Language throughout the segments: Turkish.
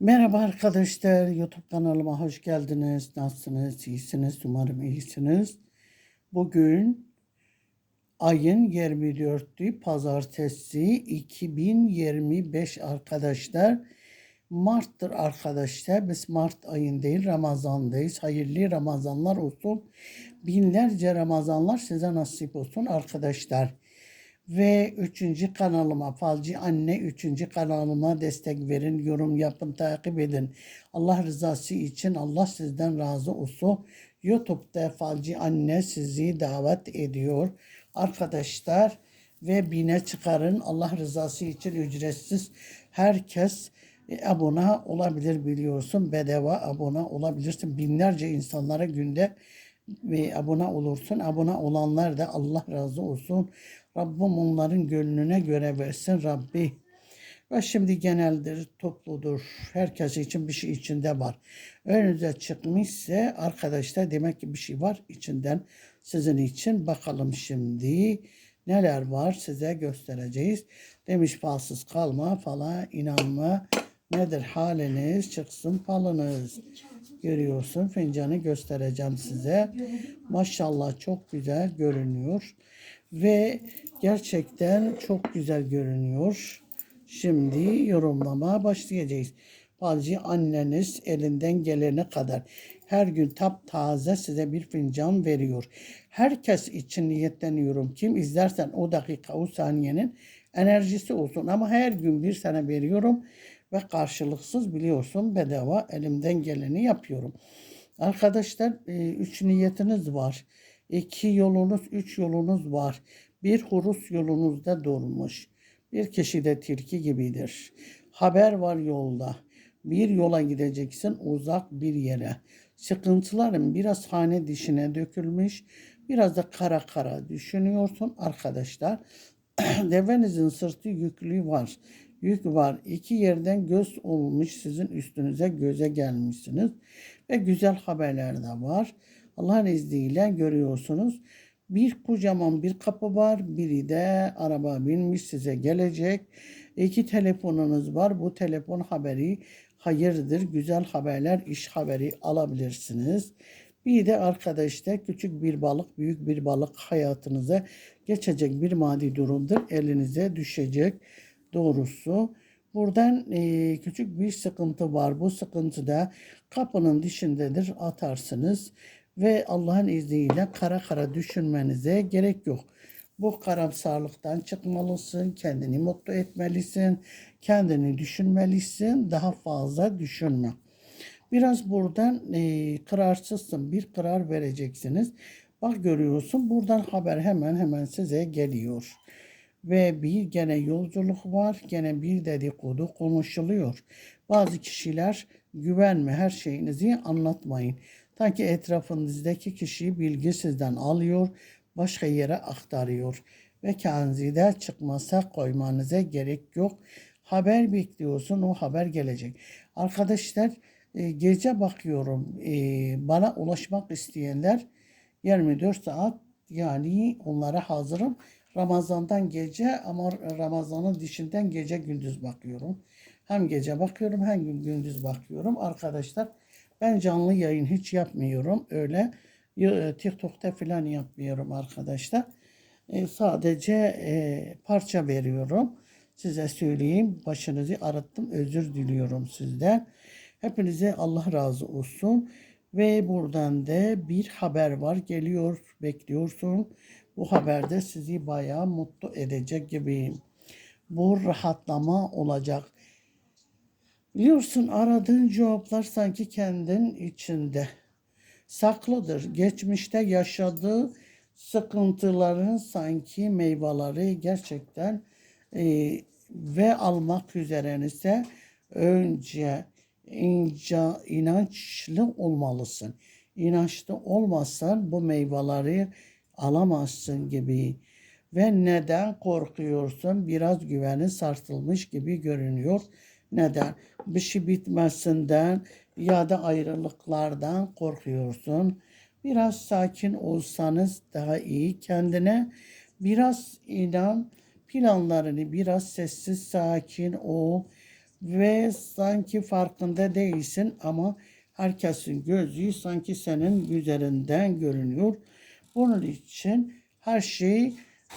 Merhaba arkadaşlar, YouTube kanalıma hoş geldiniz. Nasılsınız? İyisiniz? Umarım iyisiniz. Bugün ayın 24'ü pazartesi 2025 arkadaşlar. Mart'tır arkadaşlar. Biz Mart ayındayız, Ramazan'dayız. Hayırlı Ramazanlar olsun. Binlerce Ramazanlar size nasip olsun arkadaşlar ve üçüncü kanalıma Falcı Anne üçüncü kanalıma destek verin, yorum yapın, takip edin. Allah rızası için Allah sizden razı olsun. YouTube'da Falcı Anne sizi davet ediyor. Arkadaşlar ve bine çıkarın. Allah rızası için ücretsiz herkes abone olabilir biliyorsun. Bedava abone olabilirsin. Binlerce insanlara günde ve abone olursun. Abone olanlar da Allah razı olsun. Rabbim onların gönlüne göre versin Rabbi. Ve şimdi geneldir, topludur. Herkes için bir şey içinde var. Önünüze çıkmışsa arkadaşlar demek ki bir şey var içinden sizin için. Bakalım şimdi neler var size göstereceğiz. Demiş falsız kalma falan inanma. Nedir haliniz çıksın falınız. Görüyorsun fincanı göstereceğim size. Maşallah çok güzel görünüyor. Ve gerçekten çok güzel görünüyor. Şimdi yorumlamaya başlayacağız. Falcı anneniz elinden gelene kadar her gün taptaze size bir fincan veriyor. Herkes için niyetleniyorum. Kim izlersen o dakika o saniyenin enerjisi olsun. Ama her gün bir sene veriyorum ve karşılıksız biliyorsun bedava elimden geleni yapıyorum. Arkadaşlar e, üç niyetiniz var. İki yolunuz, üç yolunuz var. Bir hurus yolunuzda durmuş. Bir kişi de tilki gibidir. Haber var yolda. Bir yola gideceksin uzak bir yere. Sıkıntıların biraz hane dişine dökülmüş. Biraz da kara kara düşünüyorsun arkadaşlar. Devenizin sırtı yüklü var. Yük var. İki yerden göz olmuş sizin üstünüze göze gelmişsiniz. Ve güzel haberler de var. Allah'ın izniyle görüyorsunuz. Bir kocaman bir kapı var. Biri de araba binmiş size gelecek. İki telefonunuz var. Bu telefon haberi hayırdır. Güzel haberler, iş haberi alabilirsiniz. Bir de arkadaşlar küçük bir balık, büyük bir balık hayatınıza geçecek bir maddi durumdur. Elinize düşecek doğrusu. Buradan e, küçük bir sıkıntı var. Bu sıkıntı da kapının dışındadır. Atarsınız ve Allah'ın izniyle kara kara düşünmenize gerek yok. Bu karamsarlıktan çıkmalısın, kendini mutlu etmelisin, kendini düşünmelisin, daha fazla düşünme. Biraz buradan e, kararsızsın, bir karar vereceksiniz. Bak görüyorsun buradan haber hemen hemen size geliyor. Ve bir gene yolculuk var, gene bir dedikodu konuşuluyor. Bazı kişiler güvenme her şeyinizi anlatmayın. Ta ki etrafınızdaki kişiyi bilgi sizden alıyor, başka yere aktarıyor. Ve kendinizi de çıkmasa koymanıza gerek yok. Haber bekliyorsun, o haber gelecek. Arkadaşlar e, gece bakıyorum e, bana ulaşmak isteyenler 24 saat yani onlara hazırım. Ramazan'dan gece ama Ramazan'ın dışından gece gündüz bakıyorum. Hem gece bakıyorum hem gün gündüz bakıyorum. Arkadaşlar ben canlı yayın hiç yapmıyorum. Öyle e, TikTok'ta falan yapmıyorum arkadaşlar. E, sadece e, parça veriyorum. Size söyleyeyim. Başınızı arattım. Özür diliyorum sizden. Hepinize Allah razı olsun. Ve buradan da bir haber var. Geliyor, bekliyorsun. Bu haberde sizi bayağı mutlu edecek gibiyim. Bu rahatlama olacak. Biliyorsun aradığın cevaplar sanki kendin içinde saklıdır. Geçmişte yaşadığı sıkıntıların sanki meyveleri gerçekten e, ve almak üzerenize önce ince, inançlı olmalısın. İnançlı olmazsan bu meyveleri alamazsın gibi. Ve neden korkuyorsun? Biraz güvenin sarsılmış gibi görünüyor. Neden? Bir şey bitmesinden ya da ayrılıklardan korkuyorsun. Biraz sakin olsanız daha iyi. Kendine biraz inan, planlarını biraz sessiz sakin ol ve sanki farkında değilsin ama herkesin gözü sanki senin üzerinden görünüyor. Bunun için her şey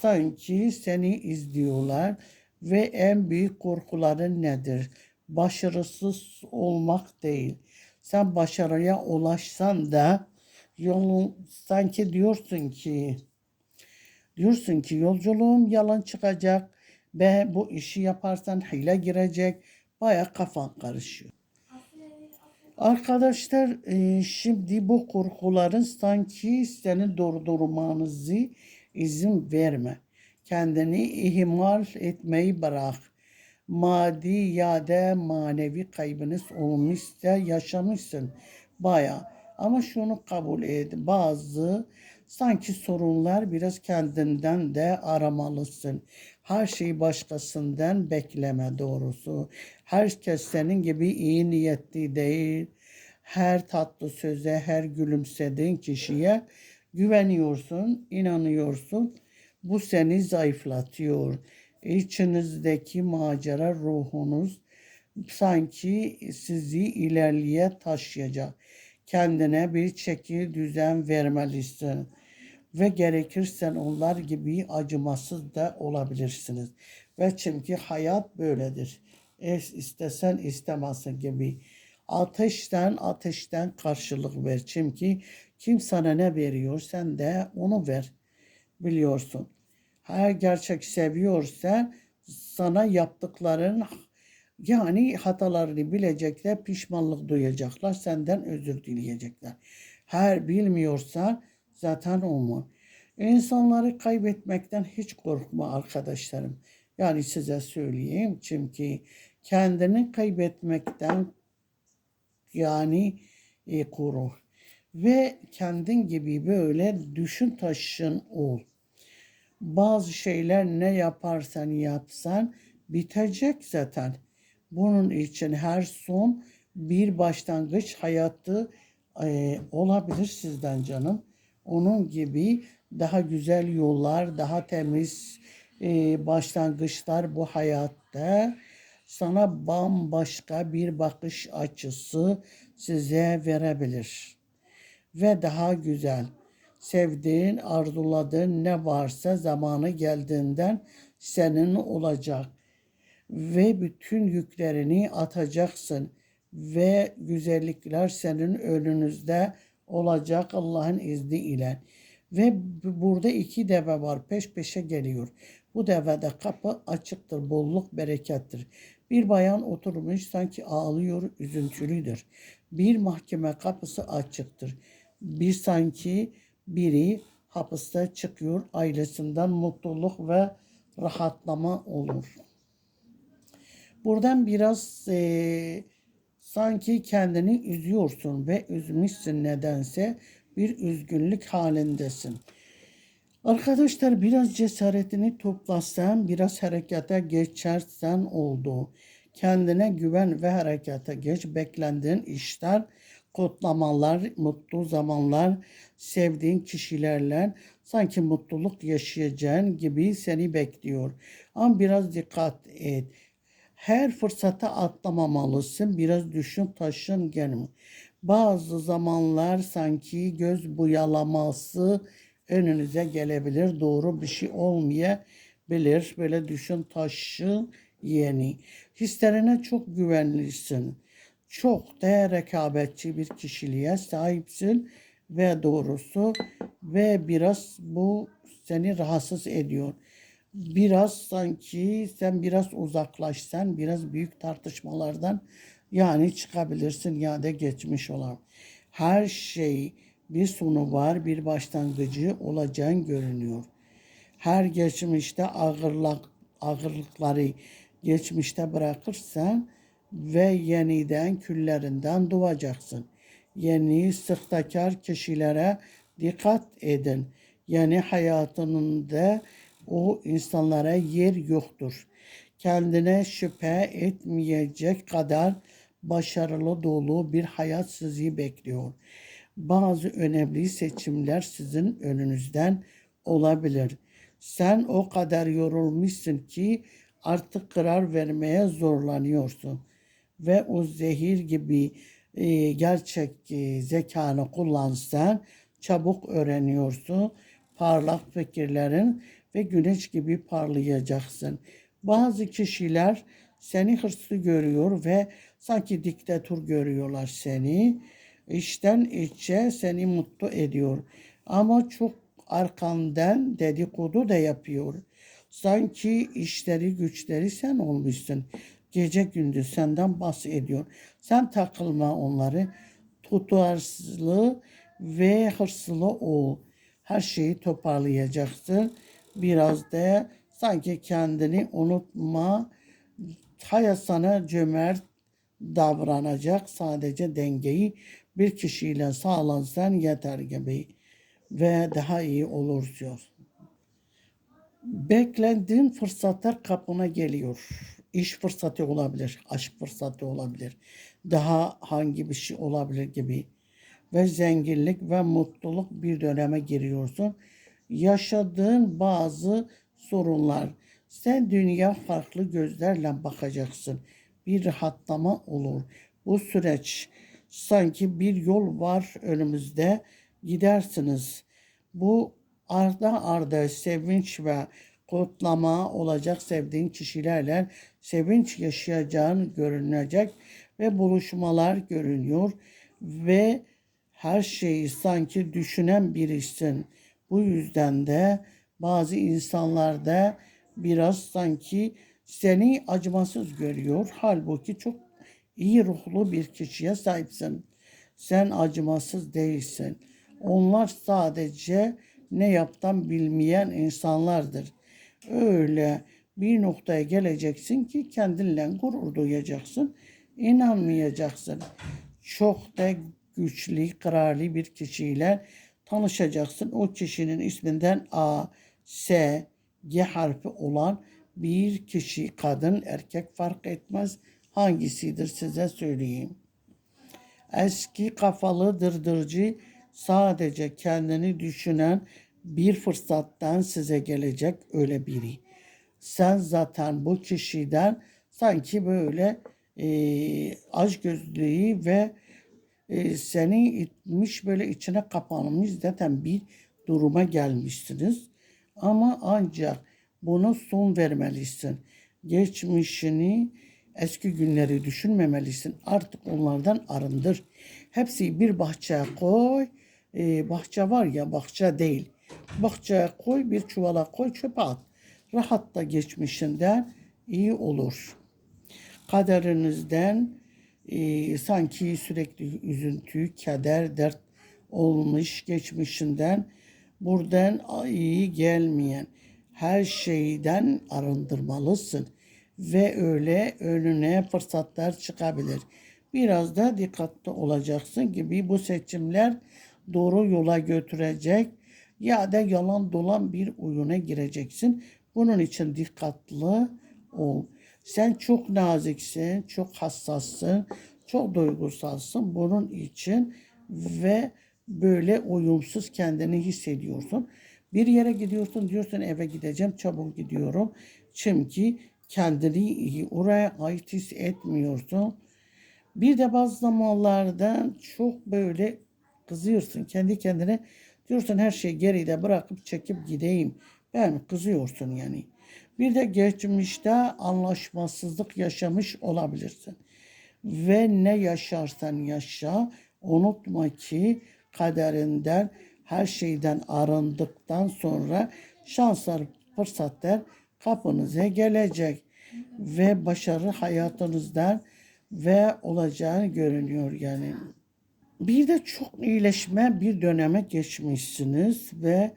sanki seni izliyorlar ve en büyük korkuların nedir? Başarısız olmak değil. Sen başarıya ulaşsan da yolun sanki diyorsun ki Diyorsun ki yolculuğum yalan çıkacak ve bu işi yaparsan hile girecek. Baya kafan karışıyor. Arkadaşlar e, şimdi bu korkuların sanki seni durdurmanızı izin verme. Kendini ihmal etmeyi bırak. Maddi ya da manevi kaybınız olmuşsa yaşamışsın baya. Ama şunu kabul et. Bazı sanki sorunlar biraz kendinden de aramalısın. Her şeyi başkasından bekleme doğrusu. Herkes senin gibi iyi niyetli değil. Her tatlı söze, her gülümsediğin kişiye güveniyorsun, inanıyorsun. Bu seni zayıflatıyor. İçinizdeki macera ruhunuz sanki sizi ilerliye taşıyacak. Kendine bir çeki düzen vermelisin ve gerekirse onlar gibi acımasız da olabilirsiniz. Ve çünkü hayat böyledir. Es istesen istemezsin gibi. Ateşten ateşten karşılık ver. Çünkü kim sana ne veriyor sen de onu ver. Biliyorsun. Her gerçek seviyorsa sana yaptıkların yani hatalarını bilecekler, pişmanlık duyacaklar, senden özür dileyecekler. Her bilmiyorsa zaten o mu? İnsanları kaybetmekten hiç korkma arkadaşlarım. Yani size söyleyeyim çünkü kendini kaybetmekten yani e, koru. Ve kendin gibi böyle düşün taşın ol. Bazı şeyler ne yaparsan yapsan bitecek zaten. Bunun için her son bir başlangıç hayatı e, olabilir sizden canım. Onun gibi daha güzel yollar, daha temiz e, başlangıçlar bu hayatta sana bambaşka bir bakış açısı size verebilir. Ve daha güzel, sevdiğin, arzuladığın ne varsa zamanı geldiğinden senin olacak ve bütün yüklerini atacaksın ve güzellikler senin önünüzde olacak Allah'ın izniyle. Ve burada iki deve var peş peşe geliyor. Bu devede kapı açıktır, bolluk berekettir. Bir bayan oturmuş sanki ağlıyor, üzüntülüdür. Bir mahkeme kapısı açıktır. Bir sanki biri hapiste çıkıyor, ailesinden mutluluk ve rahatlama olur. Buradan biraz e, sanki kendini üzüyorsun ve üzmüşsün nedense bir üzgünlük halindesin. Arkadaşlar biraz cesaretini toplasan, biraz harekete geçersen oldu. Kendine güven ve harekete geç. Beklendiğin işler, kutlamalar, mutlu zamanlar, sevdiğin kişilerle sanki mutluluk yaşayacağın gibi seni bekliyor. Ama biraz dikkat et. Her fırsata atlamamalısın. Biraz düşün taşın gelin. Bazı zamanlar sanki göz buyalaması önünüze gelebilir. Doğru bir şey olmayabilir. Böyle düşün taşı yeni. Hislerine çok güvenlisin. Çok da rekabetçi bir kişiliğe sahipsin ve doğrusu ve biraz bu seni rahatsız ediyor biraz sanki sen biraz uzaklaşsan biraz büyük tartışmalardan yani çıkabilirsin ya da geçmiş olan. Her şey bir sonu var, bir başlangıcı olacağın görünüyor. Her geçmişte ağırlık, ağırlıkları geçmişte bırakırsan ve yeniden küllerinden doğacaksın. Yeni sırtakar kişilere dikkat edin. Yani hayatının da o insanlara yer yoktur. Kendine şüphe etmeyecek kadar başarılı dolu bir hayat sizi bekliyor. Bazı önemli seçimler sizin önünüzden olabilir. Sen o kadar yorulmuşsun ki artık karar vermeye zorlanıyorsun ve o zehir gibi e, gerçek e, zekanı kullansan çabuk öğreniyorsun. Parlak fikirlerin ve güneş gibi parlayacaksın. Bazı kişiler seni hırslı görüyor ve sanki diktatör görüyorlar seni. İçten içe seni mutlu ediyor. Ama çok arkandan dedikodu da yapıyor. Sanki işleri güçleri sen olmuşsun. Gece gündüz senden bahsediyor. Sen takılma onları. Tutarsızlı ve hırslı ol. Her şeyi toparlayacaksın. Biraz da sanki kendini unutma. Hayat sana cömert davranacak. Sadece dengeyi bir kişiyle sağlansan yeter gibi ve daha iyi olur diyor. Beklendiğin fırsatlar kapına geliyor. İş fırsatı olabilir, aşk fırsatı olabilir. Daha hangi bir şey olabilir gibi. Ve zenginlik ve mutluluk bir döneme giriyorsun. Yaşadığın bazı sorunlar. Sen dünya farklı gözlerle bakacaksın. Bir rahatlama olur. Bu süreç sanki bir yol var önümüzde gidersiniz. Bu arda arda sevinç ve kutlama olacak sevdiğin kişilerle sevinç yaşayacağın görünecek ve buluşmalar görünüyor ve her şeyi sanki düşünen birisin. Bu yüzden de bazı insanlar da biraz sanki seni acımasız görüyor. Halbuki çok iyi ruhlu bir kişiye sahipsin. Sen acımasız değilsin. Onlar sadece ne yaptan bilmeyen insanlardır. Öyle bir noktaya geleceksin ki kendinle gurur duyacaksın. inanmayacaksın. Çok da güçlü, kararlı bir kişiyle tanışacaksın. O kişinin isminden A, S, G harfi olan bir kişi, kadın, erkek fark etmez hangisidir size söyleyeyim. Eski kafalı dırdırcı sadece kendini düşünen bir fırsattan size gelecek öyle biri. Sen zaten bu kişiden sanki böyle e, aç gözlüğü ve e, seni itmiş böyle içine kapanmış zaten bir duruma gelmişsiniz. Ama ancak bunu son vermelisin. Geçmişini, eski günleri düşünmemelisin. Artık onlardan arındır. Hepsi bir bahçeye koy. Ee, bahçe var ya bahçe değil. Bahçeye koy bir çuvala koy çöpe at. Rahat da geçmişinden iyi olur. Kaderinizden e, sanki sürekli üzüntü, keder, dert olmuş geçmişinden buradan iyi gelmeyen her şeyden arındırmalısın ve öyle önüne fırsatlar çıkabilir. Biraz da dikkatli olacaksın gibi bu seçimler doğru yola götürecek ya da yalan dolan bir oyuna gireceksin. Bunun için dikkatli ol. Sen çok naziksin, çok hassassın, çok duygusalsın. Bunun için ve böyle uyumsuz kendini hissediyorsun. Bir yere gidiyorsun diyorsun eve gideceğim çabuk gidiyorum. Çünkü kendini oraya ait hissetmiyorsun. Bir de bazı zamanlarda çok böyle kızıyorsun kendi kendine. Diyorsun her şeyi geride bırakıp çekip gideyim. Ben kızıyorsun yani. Bir de geçmişte anlaşmasızlık yaşamış olabilirsin. Ve ne yaşarsan yaşa unutma ki kaderinden her şeyden arındıktan sonra şanslar, fırsatlar kapınıza gelecek ve başarı hayatınızdan ve olacağı görünüyor yani. Bir de çok iyileşme bir döneme geçmişsiniz ve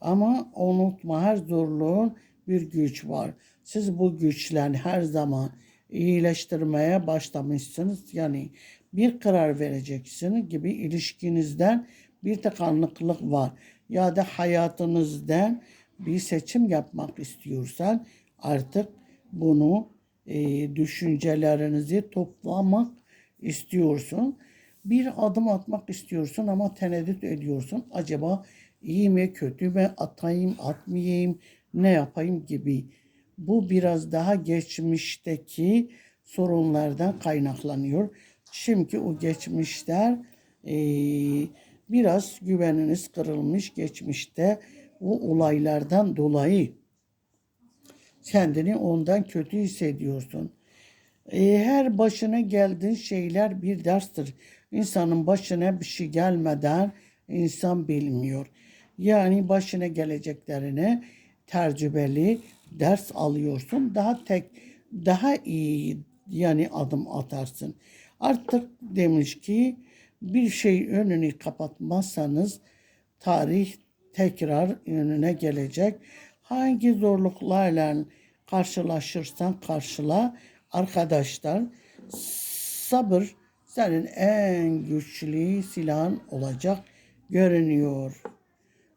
ama unutma her zorluğun bir güç var. Siz bu güçlerini her zaman iyileştirmeye başlamışsınız. Yani bir karar vereceksiniz gibi ilişkinizden bir tıkanıklık var. Ya da hayatınızdan bir seçim yapmak istiyorsan artık bunu e, düşüncelerinizi toplamak istiyorsun. Bir adım atmak istiyorsun ama tereddüt ediyorsun. Acaba iyi mi kötü mü atayım atmayayım ne yapayım gibi. Bu biraz daha geçmişteki sorunlardan kaynaklanıyor. Çünkü o geçmişler eee, biraz güveniniz kırılmış geçmişte o olaylardan dolayı kendini ondan kötü hissediyorsun. E, her başına geldiğin şeyler bir derstir. İnsanın başına bir şey gelmeden insan bilmiyor. Yani başına geleceklerini tecrübeli ders alıyorsun. Daha tek daha iyi yani adım atarsın. Artık demiş ki bir şey önünü kapatmazsanız tarih tekrar önüne gelecek. Hangi zorluklarla karşılaşırsan karşıla arkadaşlar sabır senin en güçlü silahın olacak görünüyor.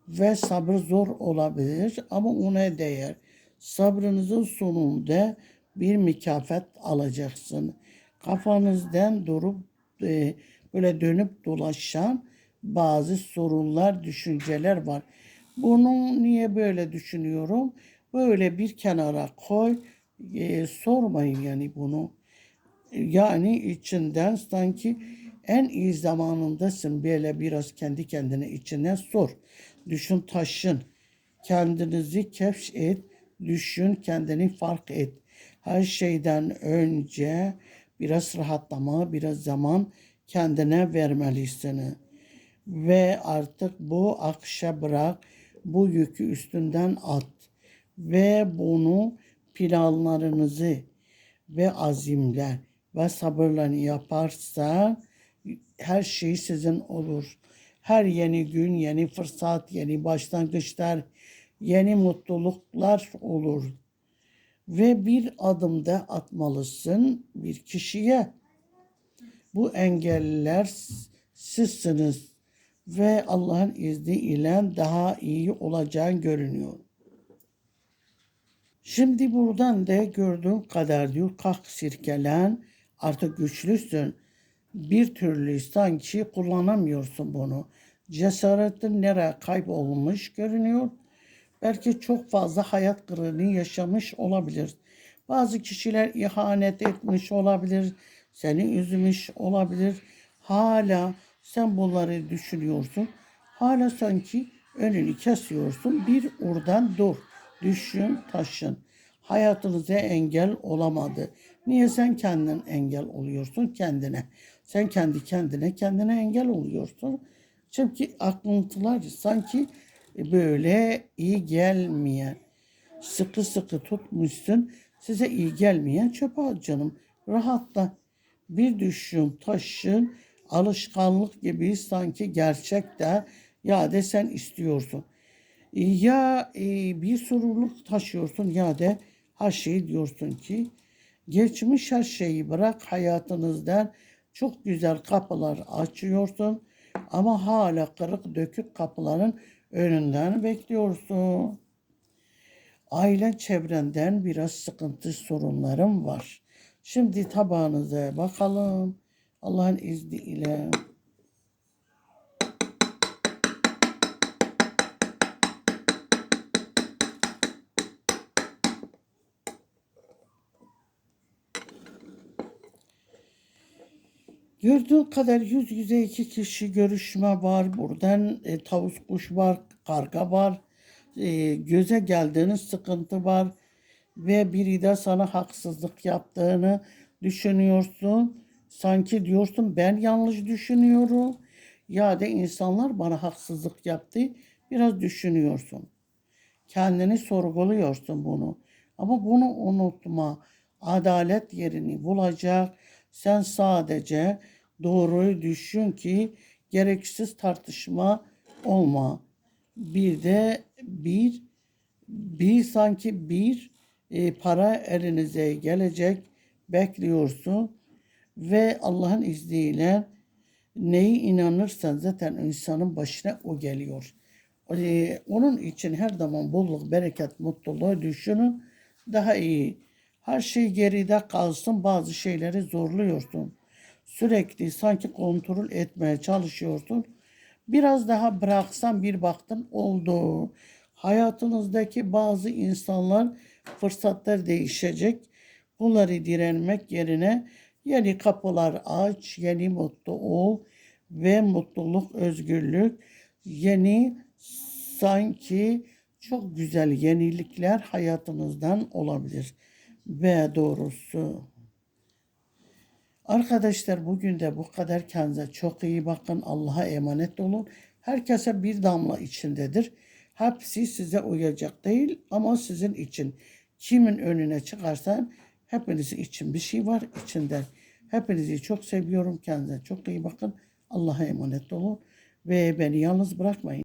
Ve sabır zor olabilir ama ona değer. Sabrınızın sonunda bir mükafat alacaksın. Kafanızdan durup e, böyle dönüp dolaşan bazı sorunlar, düşünceler var. Bunu niye böyle düşünüyorum? Böyle bir kenara koy, e, sormayın yani bunu. Yani içinden sanki en iyi zamanındasın. Böyle biraz kendi kendine içinden sor. Düşün taşın. Kendinizi keşf et. Düşün kendini fark et. Her şeyden önce biraz rahatlama, biraz zaman kendine vermelisin. Ve artık bu akşa bırak. Bu yükü üstünden at. Ve bunu planlarınızı ve azimler ve sabırla yaparsa her şey sizin olur. Her yeni gün, yeni fırsat, yeni başlangıçlar, yeni mutluluklar olur. Ve bir adımda atmalısın bir kişiye. Bu engeller sizsiniz ve Allah'ın izniyle daha iyi olacağın görünüyor. Şimdi buradan da gördüğün kadar diyor kalk sirkelen artık güçlüsün. Bir türlü sanki kullanamıyorsun bunu. Cesaretin nereye kaybolmuş görünüyor. Belki çok fazla hayat kırığını yaşamış olabilir. Bazı kişiler ihanet etmiş olabilir. Seni üzmüş olabilir. Hala sen bunları düşünüyorsun. Hala sanki önünü kesiyorsun. Bir oradan dur. Düşün, taşın. Hayatınıza engel olamadı. Niye sen kendin engel oluyorsun kendine? Sen kendi kendine kendine engel oluyorsun. Çünkü aklıntılar sanki böyle iyi gelmeyen, sıkı sıkı tutmuşsun, size iyi gelmeyen çöpe at canım. Rahatla. Bir düşün, taşın, alışkanlık gibi sanki gerçekte ya de sen istiyorsun. Ya e, bir sorumluluk taşıyorsun ya da her şeyi diyorsun ki geçmiş her şeyi bırak hayatınızdan çok güzel kapılar açıyorsun ama hala kırık dökük kapıların önünden bekliyorsun. Aile çevrenden biraz sıkıntı sorunlarım var. Şimdi tabağınıza bakalım. Allah'ın izniyle. Gördüğün kadar yüz yüze iki kişi görüşme var. Buradan e, tavus kuş var, karga var. E, göze geldiğiniz sıkıntı var. Ve biri de sana haksızlık yaptığını düşünüyorsun. Sanki diyorsun ben yanlış düşünüyorum. Ya da insanlar bana haksızlık yaptı. Biraz düşünüyorsun. Kendini sorguluyorsun bunu. Ama bunu unutma. Adalet yerini bulacak. Sen sadece doğruyu düşün ki gereksiz tartışma olma. Bir de bir bir sanki bir e, para elinize gelecek bekliyorsun ve Allah'ın izniyle neyi inanırsan zaten insanın başına o geliyor. E, onun için her zaman bolluk, bereket, mutluluğu düşünün daha iyi. Her şey geride kalsın bazı şeyleri zorluyorsun. Sürekli sanki kontrol etmeye çalışıyorsun. Biraz daha bıraksan bir baktın oldu. Hayatınızdaki bazı insanlar Fırsatlar değişecek. Bunları direnmek yerine yeni kapılar aç, yeni mutlu ol ve mutluluk, özgürlük, yeni sanki çok güzel yenilikler hayatınızdan olabilir. Ve doğrusu Arkadaşlar bugün de bu kadar kendinize çok iyi bakın. Allah'a emanet olun. Herkese bir damla içindedir. Hepsi size uyacak değil ama sizin için. Kimin önüne çıkarsan hepiniz için bir şey var içinde. Hepinizi çok seviyorum. Kendinize çok iyi bakın. Allah'a emanet olun. Ve beni yalnız bırakmayın.